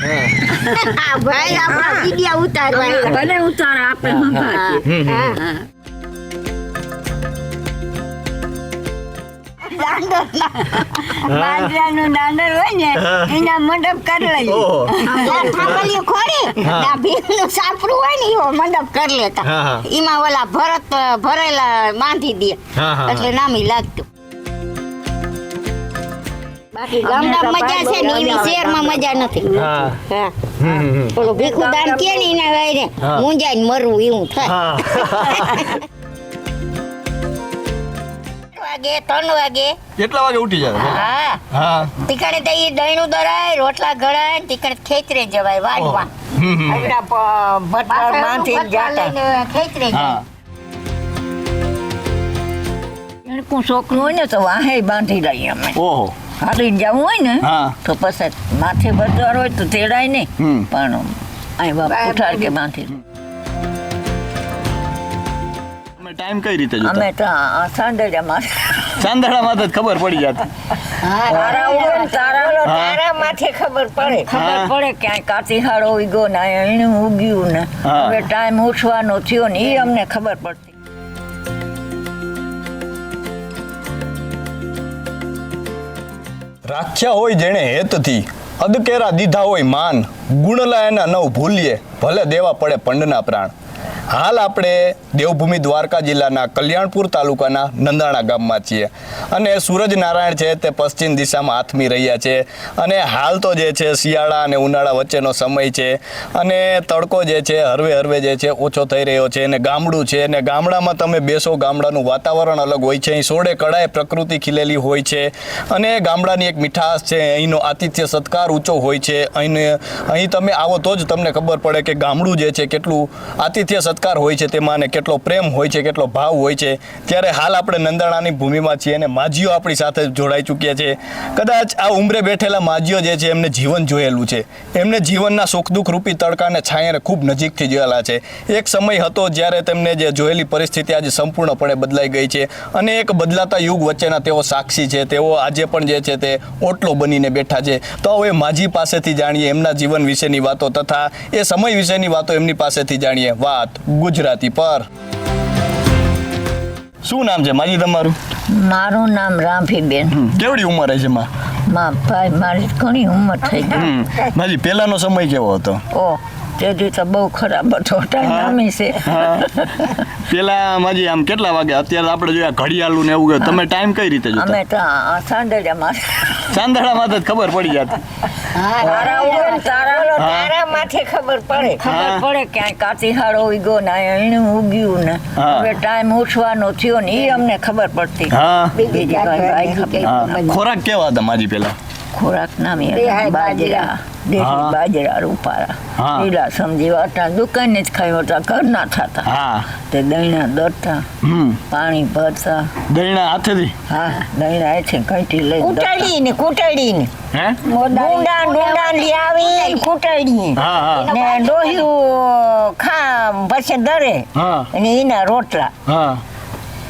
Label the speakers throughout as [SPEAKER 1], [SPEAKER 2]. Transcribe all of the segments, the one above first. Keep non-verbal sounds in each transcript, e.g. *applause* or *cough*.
[SPEAKER 1] *laughs* ભાઈ આપણા વિડિયા ઉતારવા.
[SPEAKER 2] ભલે ઉતાર આપણે સંભાળીએ.
[SPEAKER 1] હા.
[SPEAKER 2] હા.
[SPEAKER 3] બાજરાનું દાંડર હોય ને એના મંડપ કરી લઈએ.
[SPEAKER 4] ઓહો.
[SPEAKER 1] આ ભીમનું સાપડું હોય ને એવો મંડપ કરી લેતા. એમાં ઓલા ભરત ભરેલા બાંધી દે.
[SPEAKER 4] હા, હા,
[SPEAKER 1] એટલે નામી લાગતું. બાકી
[SPEAKER 2] અમને તો
[SPEAKER 1] ગામડા મજા છે ને એવી શહેરમાં મજા નથી.
[SPEAKER 4] હા.
[SPEAKER 1] હા.
[SPEAKER 4] હમ, હમ.
[SPEAKER 1] પેલું ભીખુદાન કે ને એના વાયરે મુંજાઈને મરવું એવું થાય. *laughs* વાગે ત્રણ વાગે.
[SPEAKER 4] કેટલા વાગે ઉઠી જાય?
[SPEAKER 1] હા.
[SPEAKER 4] હા.
[SPEAKER 1] તીકડે તો ઈ દહીણું દરાય રોટલા ઘડાય ને ખેતરે જવાય વાડવા.
[SPEAKER 3] આગળ ભટવારમાંથી જાતા.
[SPEAKER 1] ખેતરે
[SPEAKER 4] હા.
[SPEAKER 3] છોકરું હોય ને તો વાહે બાંધી લઈએ અમે.
[SPEAKER 4] ઓહો.
[SPEAKER 3] હાલી જવું હોય ને
[SPEAKER 4] હા.
[SPEAKER 3] તો પછી માથે બધા હોય તો તેડાય નહીં.
[SPEAKER 4] હમ.
[SPEAKER 3] પણ અહીં બાપ કે
[SPEAKER 4] તમે ટાઈમ કઈ રીતે જોતા?
[SPEAKER 3] અમે તો આ
[SPEAKER 4] ચાંદડામાં તો ખબર પડી જાત
[SPEAKER 3] તારા હોય ને તારા. તારા માથે ખબર પડે.
[SPEAKER 4] હા.
[SPEAKER 3] ખબર પડે ક્યાંય કાતીહાળો ગયો ને એનું ઉગ્યું ને.
[SPEAKER 4] હા.
[SPEAKER 3] હવે ટાઈમ ઉઠવાનો થયો ને એ અમને ખબર પડતી.
[SPEAKER 4] રાખ્યા હોય જેણે હેતથી અદકેરા દીધા હોય માન, ગુણલાયના નવ ભૂલીએ, ભલે દેવા પડે પંડના પ્રાણ. હાલ આપણે દેવભૂમિ દ્વારકા જિલ્લાના કલ્યાણપુર તાલુકાના નંદાણા ગામમાં છીએ. અને સૂરજ નારાયણ છે તે પશ્ચિમ દિશામાં હાથમી રહ્યા છે. અને હાલ તો જે છે શિયાળા અને ઉનાળા વચ્ચેનો સમય છે. અને તડકો જે છે હરવે હરવે જે છે ઓછો થઈ રહ્યો છે અને ગામડું છે. અને ગામડામાં તમે બેસો ગામડાનું વાતાવરણ અલગ હોય છે. અહીં સોળે કળાએ પ્રકૃતિ ખીલેલી હોય છે. અને ગામડાની એક મીઠાશ છે, અહીંનો આતિથ્ય સત્કાર ઊંચો હોય છે. અહીં અહીં તમે આવો તો જ તમને ખબર પડે કે ગામડું જે છે કેટલું આતિથ્ય સત્કાર હોય છે તેમાં કેટલો પ્રેમ હોય છે, કેટલો ભાવ હોય છે, ત્યારે હાલ આપણે નંદાણાની ભૂમિમાં છીએ અને માજીઓ આપણી સાથે જોડાઈ ચૂક્યા છે. કદાચ આ ઉંમરે બેઠેલા માજીઓ જે છે, એમને જીવન જોયેલું છે. એમને જીવનના સુખ દુઃખ રૂપી તડકાને છાંયને ખૂબ નજીકથી જોયેલા છે. એક સમય હતો જ્યારે તેમને જે જોયેલી પરિસ્થિતિ આજે સંપૂર્ણપણે બદલાઈ ગઈ છે અને એક બદલાતા યુગ વચ્ચેના તેઓ સાક્ષી છે. તેઓ આજે પણ જે છે, તે ઓટલો બનીને બેઠા છે. તો હવે માજી પાસેથી જાણીએ એમના જીવન વિશેની વાતો તથા એ સમય વિશેની વાતો એમની પાસેથી જાણીએ. વાત ગુજરાતી પર. શું નામ છે માજી તમારું?
[SPEAKER 3] મારું નામ રામભીબેન.
[SPEAKER 4] કેવડી ઉંમર છે માં?
[SPEAKER 3] માં ભાઈ મારી ઘણી ઉંમર થઈ ગઈ.
[SPEAKER 4] માજી પહેલાનો સમય કેવો હતો?
[SPEAKER 3] ઓ તેથી તો બહુ ખરાબ હતો ટાઈમ છે
[SPEAKER 4] પેલા માજી આમ કેટલા વાગે? અત્યારે આપણે જોયા ઘડિયાળું ને એવું ગયું. તમે ટાઈમ કઈ રીતે જોતા?
[SPEAKER 3] અમે તો સાંદળિયામાં
[SPEAKER 4] ચાંદડામાં તો જ ખબર પડી જાત.
[SPEAKER 3] ખબર પડે. ખબર પડે ક્યાંય કાતીહાળો ઉગ્યો ને એનું ઉગ્યું ને. હવે ટાઈમ ઉઠવાનો થયો ને એ અમને ખબર પડતી. બીજી
[SPEAKER 4] ખોરાક કેવા હતા માજી પેલા?
[SPEAKER 3] ખોરાક નામે બાજરા.
[SPEAKER 4] હા.
[SPEAKER 3] બાજરા રૂપારા લીલા સમજી વાટા દુકાને જ ખાઈ હતા ઘરના થતા. તે દહીણા દોડતા પાણી ભરતા.
[SPEAKER 4] દહીણા હાથેથી?
[SPEAKER 3] હા દહીણા એ છે લઈ
[SPEAKER 2] કૂટડી ને કૂટડી ને ડુંડા ડુંડા લઈ આવી કૂટડી ને ડોહ્યું ખા પછી દરે.
[SPEAKER 4] હા.
[SPEAKER 2] અને એના રોટલા.
[SPEAKER 4] હા.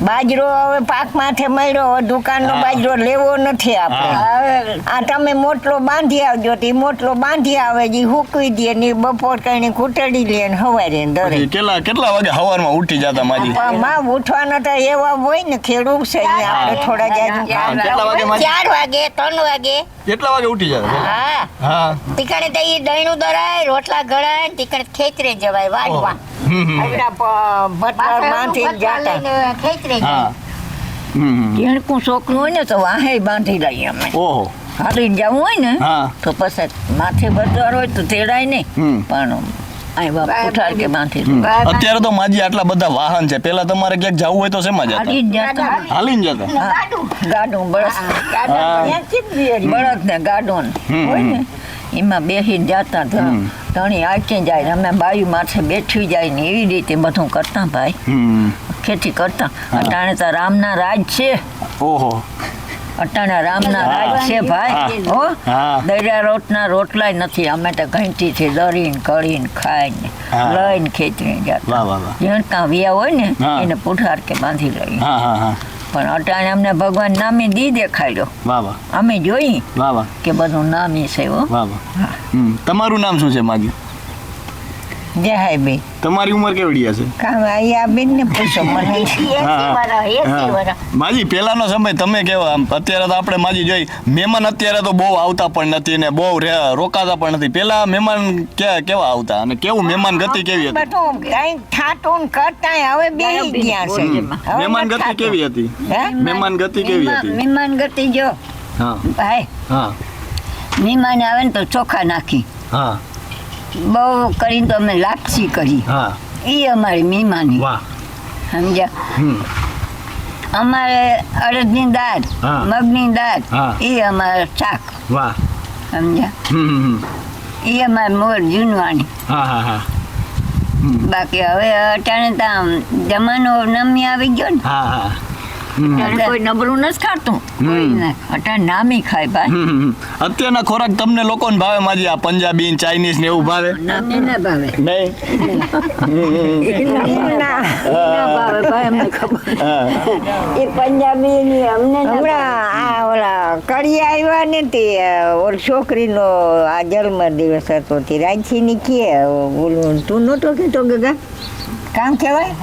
[SPEAKER 2] બાજરો હવે પાક માથે મળ્યો હવે દુકાનનો
[SPEAKER 4] હા.
[SPEAKER 2] બાજરો લેવો નથી આપણે. આ તમે મોટલો બાંધી આવજો તે મોટલો બાંધી આવે જે હુકવી દે ને બપોર કરીને કૂટડી લે ને હવારે દરે.
[SPEAKER 4] કેટલા કેટલા વાગે સવારમાં ઉઠી જતા માજી?
[SPEAKER 2] માં ઉઠવાના તો એવા હોય ને ખેડૂત છે આપણે થોડા
[SPEAKER 4] માજી?
[SPEAKER 1] ચાર વાગે ત્રણ વાગે.
[SPEAKER 4] કેટલા વાગે ઉઠી જાય
[SPEAKER 1] હા.
[SPEAKER 4] હા.
[SPEAKER 1] તીકડે તો એ દહીણું દરાય રોટલા ઘડાય ટીકણે તીકડે ખેતરે જવાય વાડવા
[SPEAKER 4] હમ હમ
[SPEAKER 2] આગળ ભટવારમાંથી જાતા.
[SPEAKER 1] ખેતરે
[SPEAKER 4] હા. હમ હમ.
[SPEAKER 3] છોકરું હોય ને તો વાહે બાંધી લઈએ અમે.
[SPEAKER 4] ઓહો.
[SPEAKER 3] હાલી જવું હોય ને તો પછી માથે બજાર હોય તો તેડાય નહીં. પણ.
[SPEAKER 4] અત્યારે તો માજી આટલા બધા વાહન છે. પેલા તમારે ક્યાંક જવું હોય તો શેમાં જતા? હાલીને જતા.
[SPEAKER 3] ગાડું. બળદ. ને ગાડું. હોય ને? એમાં બેસીને જતા. ધણી આંચી જાય અમે બાયુ માથે બેઠી જાય ને એવી રીતે બધું કરતા ભાઈ. ખેતી કરતા. અટાણે તો રામના રાજ છે.
[SPEAKER 4] ઓહો.
[SPEAKER 3] અટાણે રામના રાજ છે ભાઈ.
[SPEAKER 4] હો.
[SPEAKER 3] દરિયા રોટના રોટલાય નથી. અમે તો ઘંટીથી દરીને કળીને ખાઈને લઈને ખેતરી જતા.
[SPEAKER 4] વાહ વાહ વાહ.
[SPEAKER 3] જેણ કાં વ્યા હોય ને એને પુઠાર કે બાંધી લઈએ.
[SPEAKER 2] પણ અટાણે અમને ભગવાન નામે દી દેખાડ્યો.
[SPEAKER 4] વાહ વાહ.
[SPEAKER 2] અમે જોઈ
[SPEAKER 4] વાહ વાહ.
[SPEAKER 2] કે બધું નામી છે
[SPEAKER 4] વાહ વાહ. તમારું નામ શું છે માજી
[SPEAKER 5] જય હાય બે
[SPEAKER 4] તમારી ઉંમર કેવડી હશે?
[SPEAKER 5] કામ અહીંયા બેન ને પૂછો મને. *laughs*
[SPEAKER 4] માજી પહેલાનો સમય તમે કેવા? આમ અત્યારે તો આપણે માજી જોઈ મહેમાન અત્યારે તો બહુ આવતા પણ નથી ને બહુ રોકાતા પણ નથી. પેલા મહેમાન કે કેવા આવતા અને કેવું મહેમાન ગતિ કેવી હતી?
[SPEAKER 5] કઈ થાતું ને કરતાંય હવે બેહી ગયા છે.
[SPEAKER 4] મહેમાન ગતિ કેવી હતી?
[SPEAKER 5] હે?
[SPEAKER 4] મહેમાન ગતિ કેવી હતી?
[SPEAKER 2] મહેમાન ગતિ જો.
[SPEAKER 4] હા.
[SPEAKER 2] ભાઈ
[SPEAKER 4] હા.
[SPEAKER 2] મહેમાન આવે ને તો ચોખા નાખી.
[SPEAKER 4] હા.
[SPEAKER 2] બહુ કરીને તો અમે લાપસી કરી.
[SPEAKER 4] હા.
[SPEAKER 2] એ અમારી મહેમાની
[SPEAKER 4] વાહ.
[SPEAKER 2] સમજ્યા? અમારે અડદની દાળ મગની દાળ એ અમારે શાક.
[SPEAKER 4] વાહ.
[SPEAKER 2] સમજ્યા. એ અમારે મોર જૂનવાણી. બાકી હવે અટાણે તો આમ જમાનો નમી આવી ગયો ને.
[SPEAKER 4] હા હા. હમ.
[SPEAKER 2] અટાણે કોઈ નબળું નથી ખાતું.
[SPEAKER 4] હમ.
[SPEAKER 2] નામી ખાય ભાઈ.
[SPEAKER 4] અત્યારના ખોરાક તમને લોકોને ભાવે માજી આ પંજાબી ચાઇનીઝ ને એવું ભાવે?
[SPEAKER 2] નામી ભાવે.
[SPEAKER 4] નહીં?
[SPEAKER 5] ના.
[SPEAKER 2] ના ભાવે ભાઈ અમને ખબર એ પંજાબી ની અમને
[SPEAKER 5] હમણાં આ ઓલા કડી આવ્યા ને તે ઓલ છોકરીનો આ જન્મ દિવસ હતો. તે રાંચીની કે તું નહોતો કહેતો ગગા? કામ કહેવાય?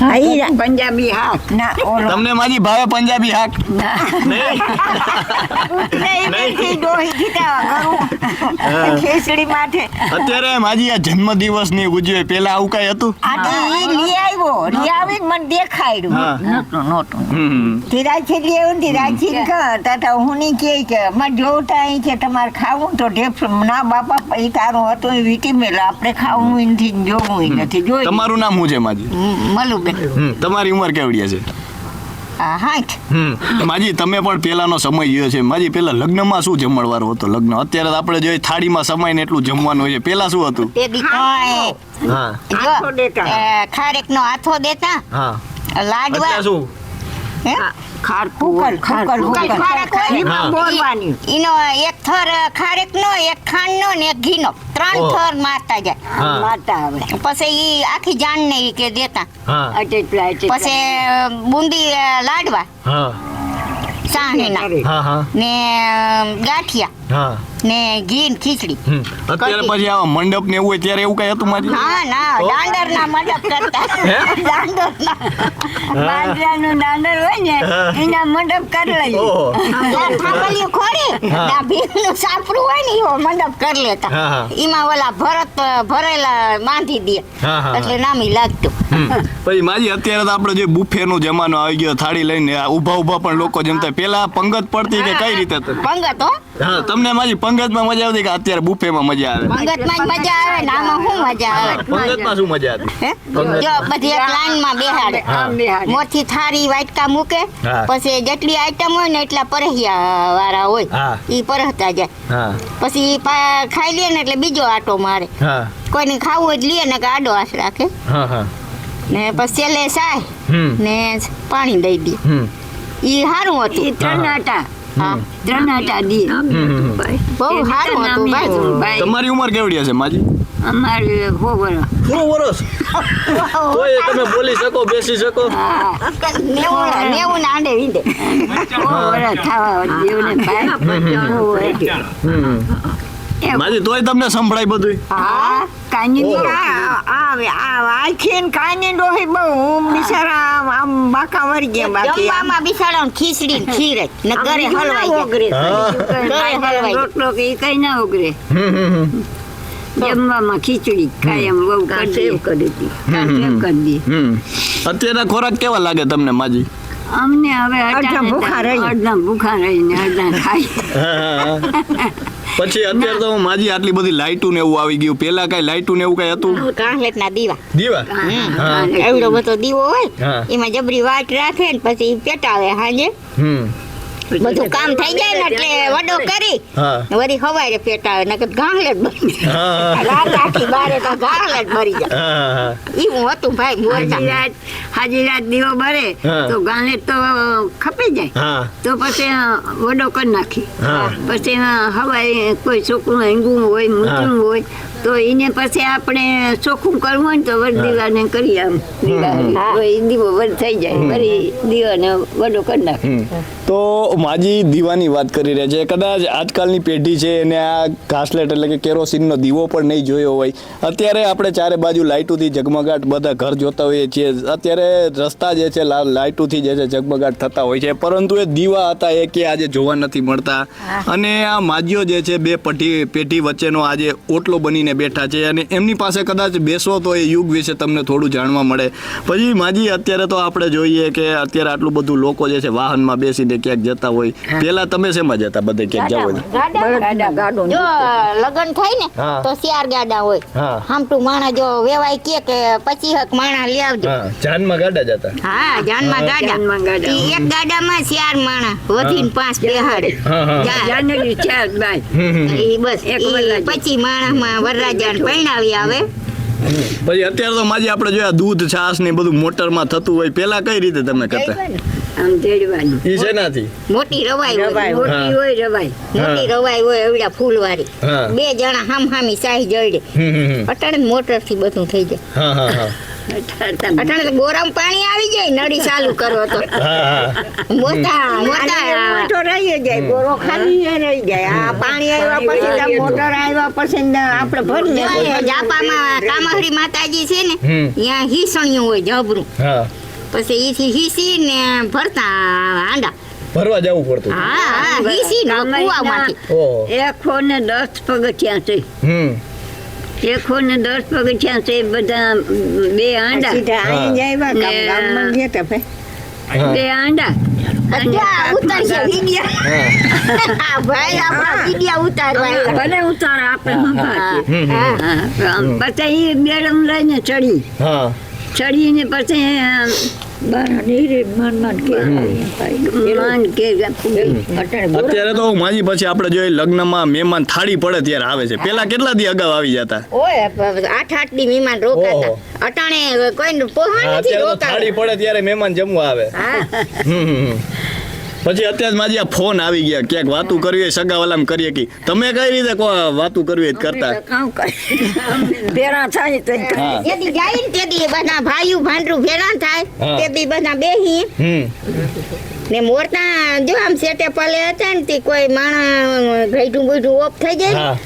[SPEAKER 5] હા
[SPEAKER 2] પંજાબી હાક
[SPEAKER 5] ના ઓલો.
[SPEAKER 4] તમને મારી ભાવે પંજાબી હાક?
[SPEAKER 2] ના.
[SPEAKER 4] નહીં?
[SPEAKER 5] એમનેથી ડોહી કીધા કરું. ખીચડી માટે
[SPEAKER 4] અત્યારે માજી આ જન્મ દિવસની ઉજવે. પેલા આવું કઈ હતું?
[SPEAKER 5] લઈ આવ્યો. લઈ આવીને મને દેખાડ્યું.
[SPEAKER 2] નહોતું નહોતું.
[SPEAKER 5] ધીરાજી લઈ આવ્યું ધીરાજી કહે હું નહીં કે જોતા અહીં કે તમારે ખાવું તો ઢેફ ના બાપા એ તારું હતું એ વીટી મેલા આપણે ખાવું નથી જોવું નથી. જોયું
[SPEAKER 4] તમારું નામ શું છે માજી?
[SPEAKER 5] મળું
[SPEAKER 4] હમ. તમારી ઉંમર કેવડી છે
[SPEAKER 5] આ
[SPEAKER 4] હમ. માજી તમે પણ પેલાનો સમય જોયો છે. માજી પેલા લગ્નમાં શું જમણવારો હતો? લગ્ન અત્યારે તો આપણે જોઈએ થાળીમાં સમાય ને એટલું જમવાનું હોય છે. પેલા શું હતું?
[SPEAKER 1] તે
[SPEAKER 4] હા.
[SPEAKER 1] અ, ખારેક નો હાથો દેતા.
[SPEAKER 4] હા.
[SPEAKER 1] લાડવા.
[SPEAKER 4] શું?
[SPEAKER 5] હે.
[SPEAKER 2] ખારકું
[SPEAKER 5] કુકર કુકર
[SPEAKER 1] કુકર. ખારેક
[SPEAKER 5] બોલવાની.
[SPEAKER 1] ઈનો એક થર ખારેક નો એક ખાંડ નો ને એક ઘી નો ત્રણ થર મારતા જાય.
[SPEAKER 2] મારતા આવે.
[SPEAKER 1] પછી ઈ આખી જાણ ને ઈ કે દેતા. પછી બુંદી લાડવા.
[SPEAKER 4] હા.
[SPEAKER 1] સાહેના
[SPEAKER 4] હા હા.
[SPEAKER 1] ને ગાંઠિયા.
[SPEAKER 4] હા.
[SPEAKER 1] ને ઘી ને ખીચડી.
[SPEAKER 4] અત્યારે પછી આવા મંડપ ને એવું ત્યારે એવું કઈ હતું મારી?
[SPEAKER 1] હા ના દાંડર ના મંડપ કરતા. *laughs* દાંડર ના
[SPEAKER 2] બાજરાનું દાંડર હોય ને એના મંડપ કરી લઈએ.
[SPEAKER 4] ઓહો.
[SPEAKER 1] ખોડી. ત્યાં ભીમનું સાપરું હોય ને એવો મંડપ કરી લેતા. એમાં ઓલા ભરત ભરેલા બાંધી દે. એટલે નામી લાગતું.
[SPEAKER 4] પછી માજી અત્યારે તો આપણે જે બુફે નો જમાનો આવી ગયો થાળી લઈને ઊભા ઊભા ઊભા પણ લોકો જમતા પેલા પંગત પડતી કે કઈ રીતે
[SPEAKER 1] પંગત હો.
[SPEAKER 4] હા તમને માજી પંગતમાં મજા આવતી કે અત્યારે બુફેમાં મજા આવે?
[SPEAKER 1] પંગતમાં જ મજા આવે ને આમાં શું મજા આવે?
[SPEAKER 4] પંગતમાં શું મજા હતી
[SPEAKER 1] જો બધી એક લાઈનમાં બેહાડે. મોથી થાળી વાટકા મૂકે પછી જેટલી આઈટમ હોય ને એટલા પરહિયા વાળા હોય ઈ પરહતા જાય. પછી ખાઈ લે ને એટલે બીજો આટો મારે.
[SPEAKER 4] હા.
[SPEAKER 1] કોઈને ખાવું હોય લઈએ લે ને કે આડો આસ રાખે.
[SPEAKER 4] હા હા.
[SPEAKER 1] ને પછી છેલ્લે સાય ને પાણી દઈ દે. ઈ સારું હતું.
[SPEAKER 2] ત્રણ આટા
[SPEAKER 1] હા.
[SPEAKER 2] ત્રણ આટા દી.
[SPEAKER 1] બહુ સારું હતું ભાઈ.
[SPEAKER 4] તમારી ઉંમર કેવડી હશે માજી?
[SPEAKER 2] અમારે
[SPEAKER 4] વર્ષ. તોય તમે બોલી શકો બેસી શકો?
[SPEAKER 1] નેવું નેવું ને આંડે વીંડે.
[SPEAKER 2] હોવર થવા દેવને ભાઈ.
[SPEAKER 4] માજી તોય તમને સંભળાય બધું
[SPEAKER 1] હા
[SPEAKER 2] કાની
[SPEAKER 4] આવે
[SPEAKER 5] આ આ આ કાની ડોહી બહુ બિચારા આમ બાકા વળી ગયા બાકી.
[SPEAKER 1] જમવામાં બિસાડો ખીચડી ને ખીર જ. ને ઘરે હલવાઈ
[SPEAKER 2] ઓગરે.
[SPEAKER 1] ઘરે હલવાઈ
[SPEAKER 2] રોટલો કે કઈ ના ઓગરે. જમવામાં ખીચડી કાયમ બહુ સેવ કરી હતી સેવ કરી દી.
[SPEAKER 4] અત્યારના ખોરાક કેવા લાગે તમને માજી?
[SPEAKER 2] અમને હવે
[SPEAKER 5] અડધા ભૂખા રહી.
[SPEAKER 2] અડધા ભૂખા રહીને અડધા ખાઈ. *laughs*
[SPEAKER 4] પછી અત્યારે તો માજી આટલી બધી લાઈટું ને એવું આવી ગયું. પેલા કઈ લાઈટું ને એવું કઈ હતું?
[SPEAKER 1] કાંહલેટ ના દીવા.
[SPEAKER 4] દીવા?
[SPEAKER 1] એવડો બધો દીવો હોય એમાં જબરી વાટ રાખે ને પછી પેટાવે હાજે.
[SPEAKER 4] હમ.
[SPEAKER 1] બધું કામ થઈ જાય ને એટલે વડો કરી.
[SPEAKER 4] હા.
[SPEAKER 1] વળી હવારે પેટાવે નકર ગાંગલે જ
[SPEAKER 4] હા
[SPEAKER 1] રાત આખી બારે તો ગાંગલે જ ભરી જાય.
[SPEAKER 4] હા હા
[SPEAKER 1] ઈ હું હતું ભાઈ મોરતા
[SPEAKER 2] હાજી રાત હાજી રાત દીવો
[SPEAKER 4] ભરે
[SPEAKER 2] તો ગાંગલેટ તો ખપી જાય. તો પછી વડો કરી નાખી. પછી હવારે કોઈ છોકરું હેંગું હોય મૂતરું હોય તો એને પછી આપણે ચોખ્ખું કરવું હોય ને તો વડ દીવાને કરી આમ. દીવા વડ થઈ જાય. વળી દીવાને વડો કરી નાખે.
[SPEAKER 4] તો માજી દીવાની વાત કરી રહ્યા છે. કદાચ આજકાલની પેઢી છે એને આ ઘાસલેટ એટલે કે કેરોસીનનો દીવો પણ નહીં જોયો હોય. અત્યારે આપણે ચારે બાજુ લાઇટોથી ઝગમગાટ બધા ઘર જોતા હોઈએ છીએ. અત્યારે રસ્તા જે છે લાઇટોથી જે છે ઝગમગાટ થતા હોય છે. પરંતુ એ દીવા હતા એ કે આજે જોવા નથી મળતા. અને આ માજીઓ જે છે બે પઢી પેઢી વચ્ચેનો આજે ઓટલો બનીને બેઠા છે અને એમની પાસે કદાચ બેસો તો એ યુગ વિશે તમને થોડું જાણવા મળે. પછી માજી અત્યારે તો આપણે જોઈએ કે અત્યારે આટલું બધું લોકો જે છે વાહનમાં બેસીને ક્યાંક જતા હોય. પેલા તમે શેમાં જતા બધે ક્યાંક જાવ હોય?
[SPEAKER 1] જો લગન થાય ને તો શિયાર ગાડા હોય. હામટું માણા જો વેવાય કે કે પછી હક માણા લઈ આવજો.
[SPEAKER 4] હા જાનમાં ગાડા જતા?
[SPEAKER 1] હા જાનમાં ગાડા.
[SPEAKER 2] જાનમાં ગાડા.
[SPEAKER 1] ઈ એક ગાડામાં ચાર માણા વધીને પાંચ બેહાડે.
[SPEAKER 4] હા.
[SPEAKER 2] ચાર બાય.
[SPEAKER 1] બસ
[SPEAKER 2] પછી
[SPEAKER 1] માણામાં
[SPEAKER 2] વરરાજા.
[SPEAKER 1] માણામાં પરણાવી આવે.
[SPEAKER 4] પછી અત્યારે તો માજી આપણે જોયા દૂધ છાસ ને બધું મોટરમાં થતું હોય પેલા કઈ રીતે તમે કરતા
[SPEAKER 2] આમ તેડવાની.
[SPEAKER 4] ઈ શેનાથી?
[SPEAKER 1] મોટી રવાઈ હોય
[SPEAKER 2] રવાય મોટી હોય રવાય
[SPEAKER 1] મોટી રવાઈ હોય એવડા ફૂલવાળી.
[SPEAKER 4] વાળી
[SPEAKER 1] બે જણા હામ હામી સાહી જડે. અટાણે મોટરથી બધું થઈ જાય.
[SPEAKER 4] હા હા હા.
[SPEAKER 1] અટાણે તો ગોરામ પાણી આવી જાય નળી ચાલુ કરો તો. મોટા મોટા
[SPEAKER 2] મોટો રહી જાય ગોરો ખાલી રહી જાય. આ પાણી આવ્યા પછી મોટર આવ્યા પછી આપણે ભરી
[SPEAKER 1] જાય જાપામાં કામહરી માતાજી છે ને ત્યાં હિસણિયું હોય જબરું. પછી ઈથી હીસી ને ભરતા હાંડા
[SPEAKER 4] ભરવા જવું પડતું
[SPEAKER 1] હા હા હીસી ને કુવામાંથી.
[SPEAKER 4] ઓહો.
[SPEAKER 2] એકસો ને દસ પગથિયા છે
[SPEAKER 4] હમ.
[SPEAKER 2] એકસો ને દસ પગથિયા છે બધા બે આંડા. બે આંડા. પછી બેડમ *laughs* લઈને ચડી. ચડીને પછી
[SPEAKER 4] અત્યારે તો માજી પછી આપણે જોઈએ લગ્નમાં મહેમાન થાળી પડે ત્યારે આવે છે. પેલા કેટલા દી અગાઉ આવી જતા?
[SPEAKER 1] ઓય આઠ આઠ દી મહેમાન રોકાતા. અટાણે કોઈ પોહા નથી રોકાતા.
[SPEAKER 4] થાળી પડે ત્યારે મહેમાન જમવા આવે.
[SPEAKER 1] હા.
[SPEAKER 4] પછી અત્યારે માજી આ ફોન આવી ગયા. ક્યાંક વાતું કરવી સગા સગાવાલામાં કરીએ કે તમે કઈ રીતે કો વાતું કરવી કરતા.
[SPEAKER 2] ભેરા થાય તો
[SPEAKER 4] હા.
[SPEAKER 1] જાય ને તેથી બધા ભાઈઓ ભાંડરું ભેરા થાય. તેથી બધા બેહી. ને મોરતા જો આમ સેટે પલે હતા ને તે કોઈ માણા ગઈઢું ગઈઢું ઓફ થઈ જાય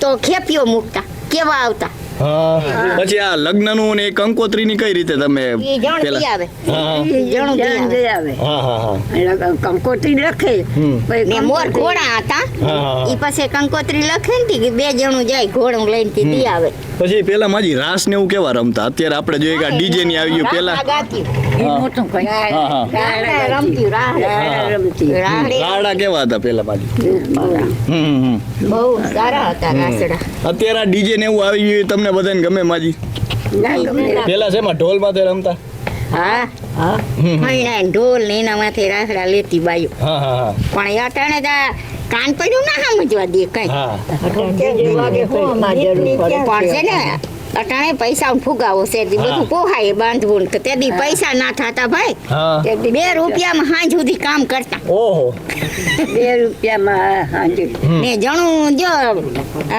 [SPEAKER 1] તો ખેપિયો મૂકતા કેવા આવતા.
[SPEAKER 4] પછી આ લગ્નનું ને કંકોત્રીની કઈ રીતે તમે
[SPEAKER 2] કંકોત્રી લખે.
[SPEAKER 1] મોર ઘોડા હતા. ઈ પછી કંકોત્રી લખે ને બે જણું જાય ઘોડું લઈને તે દી આવે.
[SPEAKER 4] પછી પેલા માજી રાસ ને એવું કેવા રમતા? અત્યારે આપણે જોઈએ કે ડીજે ની આવી ગયું પેલા.
[SPEAKER 2] રાડા રમતી.
[SPEAKER 1] રાસડે
[SPEAKER 4] રાડા કેવા હતા પેલા માજી? હમ, હમ, હમ.
[SPEAKER 1] બહુ સારા હતા રાસડા
[SPEAKER 4] અત્યારે ડીજે ને એવું આવી ગયું તમને બધાને ગમે માજી. પેલા છે ઢોલ માથે રમતા?
[SPEAKER 1] હા. ઢોલ ને એના માથે રાસડા લેતી બાયું.
[SPEAKER 4] હા હા હા.
[SPEAKER 1] પણ એ અટાણે કાન પડ્યું ના સમજવા દે કઈ.
[SPEAKER 4] હા.
[SPEAKER 2] ત્રણ વાગે હું અમારે જરૂર પડે.
[SPEAKER 1] પણ છે ને અટાણે પૈસા ફુગાવો છે. તે બધું પોહાય બાંધવું ને તે દી પૈસા ના થતા ભાઈ. તે દી બે રૂપિયામાં હાંજ સુધી કામ કરતા.
[SPEAKER 4] ઓહો.
[SPEAKER 2] બે રૂપિયામાં હાંજે.
[SPEAKER 1] ને જણું જો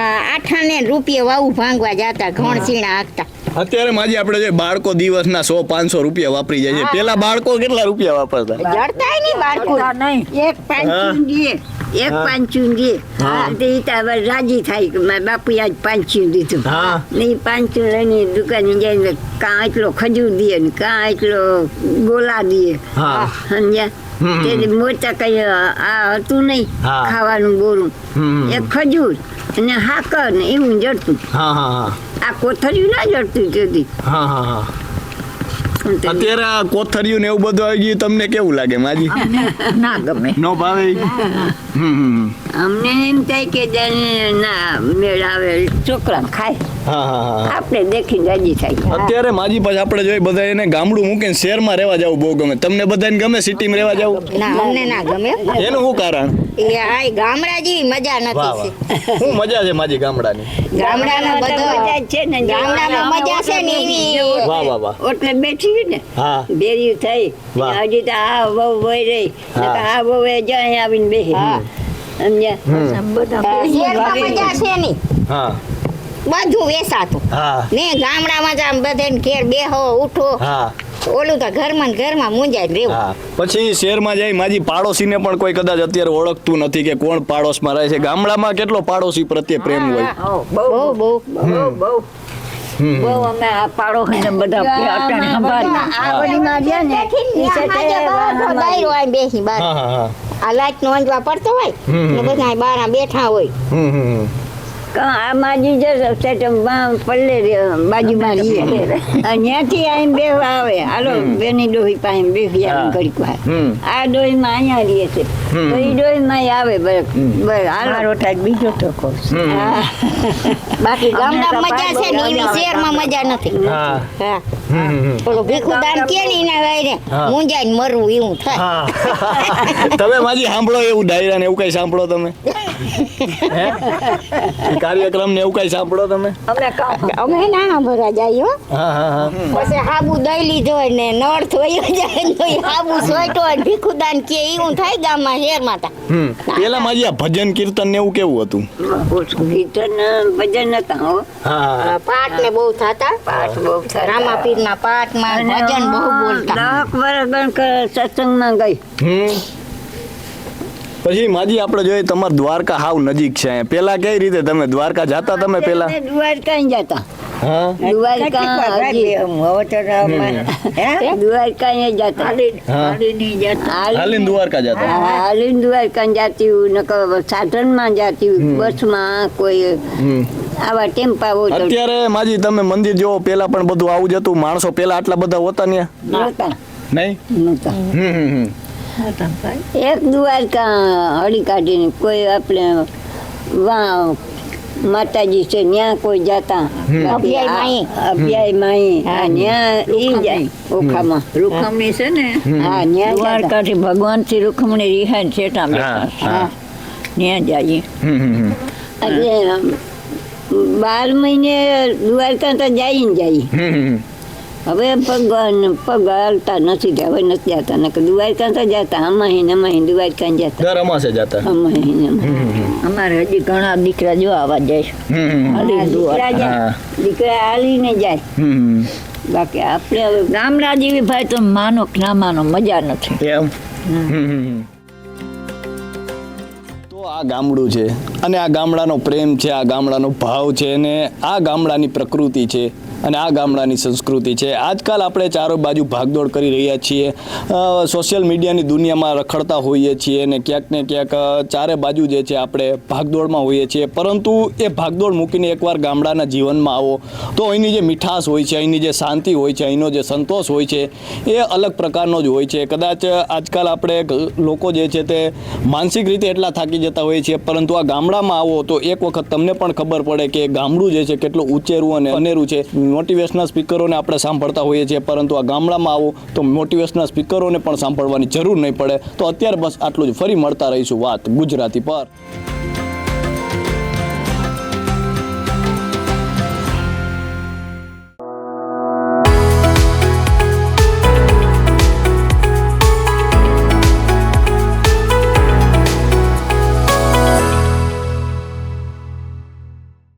[SPEAKER 1] આઠા ને રૂપિયા વાવું ભાંગવા જતા ઘણ સીણા હાંકતા.
[SPEAKER 4] અત્યારે માજી આપણે જે બાળકો દિવસના સો પાંચસો રૂપિયા વાપરી જાય છે. પેલા બાળકો કેટલા રૂપિયા વાપરતા?
[SPEAKER 1] જડતા નહીં બાળકો.
[SPEAKER 2] એક પાંચું એક પાંચું દે તે ઈ રાજી થાય કે મારા બાપુ આજ પાંચું દીધું. ને એ પાંચું લઈને દુકાને જઈને કાં એટલો ખજૂર દે ને કાં એટલો ગોલા દે. સમજ્યા? મોટા કઈ આ હતું નહીં ખાવાનું બોરું. એક ખજૂર અને હાકર ને એવું જડતું. આ કોથળિયું ના જડતું તેથી
[SPEAKER 4] હા હા હા. અત્યારે આ કોથળિયું ને એવું બધું આવી ગયું તમને કેવું લાગે માજી?
[SPEAKER 2] ના ગમે.
[SPEAKER 4] નો ભાવે.
[SPEAKER 2] અમને એમ થાય કે ના મેળ આવે છોકરા ખાય. આપણે દેખી રાજી થાય
[SPEAKER 4] અત્યારે માજી પાસે આપણે જોઈ બધા એને ગામડું મૂકીને શહેરમાં રહેવા જવું બહુ ગમે. તમને બધાને ગમે સિટીમાં રહેવા જવું?
[SPEAKER 1] ના અમને ના ગમે.
[SPEAKER 4] એનું શું કારણ?
[SPEAKER 1] એ આ ગામડા જેવી મજા નથી
[SPEAKER 4] શું મજા છે માજી ગામડાની?
[SPEAKER 1] ગામડામાં બધો
[SPEAKER 2] મજા છે ને
[SPEAKER 1] ગામડામાં મજા છે ને એવી.
[SPEAKER 4] વાહ વાહ વાહ.
[SPEAKER 2] એટલે બેઠી ને
[SPEAKER 4] હા.
[SPEAKER 2] બેરી થઈ. હજી તો આ બહુ વહી રહી. આ બહુ જાય આવીને બેહી. સમજ્યા બધા.
[SPEAKER 1] મજા છે નહીં
[SPEAKER 4] હા.
[SPEAKER 1] બધું વેસાતું.
[SPEAKER 4] હા.
[SPEAKER 1] ને ગામડામાં જ આમ બધાને ઘેર બેહો ઉઠો. ઓલું તો ઘરમાં ઘરમાં મુંજાય રહેવું.
[SPEAKER 4] પછી શહેરમાં જાય માજી પાડોશીને પણ કોઈ કદાચ અત્યારે ઓળખતું નથી કે કોણ પાડોશમાં રહે છે. ગામડામાં કેટલો પાડોશી પ્રત્યે પ્રેમ હોય?
[SPEAKER 2] બહુ
[SPEAKER 1] બહુ બહુ
[SPEAKER 2] બહુ. બહુ અમે આ પાડોશીને બધા અટાણે. આ ગયા ને
[SPEAKER 1] બધો બેસી બાર લાઈટ નો અંજવા પડતો હોય ને બધા બારા બેઠા હોય.
[SPEAKER 2] માજી જે સેટ પલ્લે બાજુમાં રહીએ. ત્યાંથી આવીને બેહવા આવે. હાલો બેની ડોહી પાસે બેસી આવે ઘડીક વાર. આ ડોહીમાં અહીંયા રહીએ છે. તો એ ડોહીમાં આવે બસ. બસ હાલો. બીજો ટકો
[SPEAKER 1] બાકી ગામડામાં મજા છે ને એવી શહેરમાં મજા નથી.
[SPEAKER 4] હા.
[SPEAKER 1] ઓલું ભીખુદાન કે ને એના વાયરે મુંજાઈને મરવું એવું થાય. *laughs*
[SPEAKER 4] તમે માજી સાંભળો એવું ડાયરા ને એવું કઈ સાંભળો તમે? કાર્યક્રમ ને એવું કઈ સાંભળો તમે?
[SPEAKER 2] અમે
[SPEAKER 1] ના સાંભળવા જાય હો
[SPEAKER 4] હા હા હા.
[SPEAKER 1] પછી હાબુ દઈ લીધો ને નળ થયો જાય તો હાબુ સોટો ને ભીખુદાન કે એવું થાય ગામમાં શહેરમાં તા
[SPEAKER 4] હમ. પેલા માજી ભજન કીર્તન ને એવું કેવું હતું?
[SPEAKER 2] કીર્તન ભજન નતા હો.
[SPEAKER 1] પાઠ ને બહુ થતા.
[SPEAKER 2] પાઠ બહુ થતા.
[SPEAKER 1] પાઠમાં ભજન બહુ બોલતા.
[SPEAKER 2] દહક વર્ષ સત્સંગમાં ગઈ.
[SPEAKER 4] હમ. પછી માજી આપણે જોઈએ તમારે દ્વારકા હાવ નજીક છે અહીંયા. પેલા કઈ રીતે તમે દ્વારકા જાતા તમે પેલા?
[SPEAKER 2] દ્વારકા જતા.
[SPEAKER 4] હા?
[SPEAKER 2] દ્વારકા દ્વારકા જતા.
[SPEAKER 4] હાલીને દ્વારકા જતા.
[SPEAKER 2] હાલીને દ્વારકા જાતી નકર સાધનમાં જાતી બસમાં કોઈ આવા ટેમ્પા હોય
[SPEAKER 4] અત્યારે માજી તમે મંદિર જોવો પેલા પણ બધું આવું જતું માણસો પેલા આટલા બધા હોતા ને નહીં? હમ હમ હમ.
[SPEAKER 2] એક દ્વારકા હળી કાઢીને કોઈ આપણે વા માતાજી છે ત્યાં કોઈ જાતા.
[SPEAKER 1] અભિયાય માઈ.
[SPEAKER 2] હા ન્યા ઈ જાય ઓખામાં.
[SPEAKER 3] રૂખમણી છે ને?
[SPEAKER 2] હા ન્યા.
[SPEAKER 3] દ્વારકાથી ભગવાનથી રૂખમણી રિહાઈ છે
[SPEAKER 4] હા
[SPEAKER 3] જાય
[SPEAKER 4] હા
[SPEAKER 3] જઈએ
[SPEAKER 2] એટલે બાર મહિને દ્વારકા તો જાય ને જાય. હવે પગ પગ હાલતા નથી હવે નથી જતા. નકર દ્વારકા તો જતા અમાહી અમાહી દ્વારકા જતા.
[SPEAKER 4] દર અમાસે જતા.
[SPEAKER 2] અમાહી
[SPEAKER 3] અમારે હજી ઘણા દીકરા જો આવા જાય.
[SPEAKER 2] દીકરા હાલીને જાય. બાકી આપણે હવે
[SPEAKER 3] ગામડા જેવી ભાઈ તો માનો કે ના માનો મજા નથી.
[SPEAKER 4] એમ? આ ગામડું છે અને આ ગામડાનો પ્રેમ છે આ ગામડાનો ભાવ છે અને આ ગામડાની પ્રકૃતિ છે. અને આ ગામડાની સંસ્કૃતિ છે. આજકાલ આપણે ચારો બાજુ ભાગદોડ કરી રહ્યા છીએ. સોશિયલ મીડિયાની દુનિયામાં રખડતા હોઈએ છીએ અને ક્યાંક ને ક્યાંક ચારે બાજુ જે છે આપણે ભાગદોડમાં હોઈએ છીએ. પરંતુ એ ભાગદોડ મૂકીને એકવાર ગામડાના જીવનમાં આવો, તો અહીંની જે મીઠાશ હોય છે, અહીંની જે શાંતિ હોય છે, અહીંનો જે સંતોષ હોય છે, એ અલગ પ્રકારનો જ હોય છે. કદાચ આજકાલ આપણે લોકો જે છે તે માનસિક રીતે એટલા થાકી જતા હોઈએ છીએ, પરંતુ આ ગામડામાં આવો તો એક વખત તમને પણ ખબર પડે કે ગામડું જે છે કેટલું ઉચેરું અને અનેરું છે. મોટિવેશનલ સ્પીકરોને આપણે સાંભળતા હોઈએ છીએ, પરંતુ આ ગામડામાં આવો તો મોટિવેશનલ સ્પીકરોને પણ સાંભળવાની જરૂર નહીં પડે. તો અત્યારે બસ આટલું જ. ફરી મળતા રહીશું વાત ગુજરાતી પર.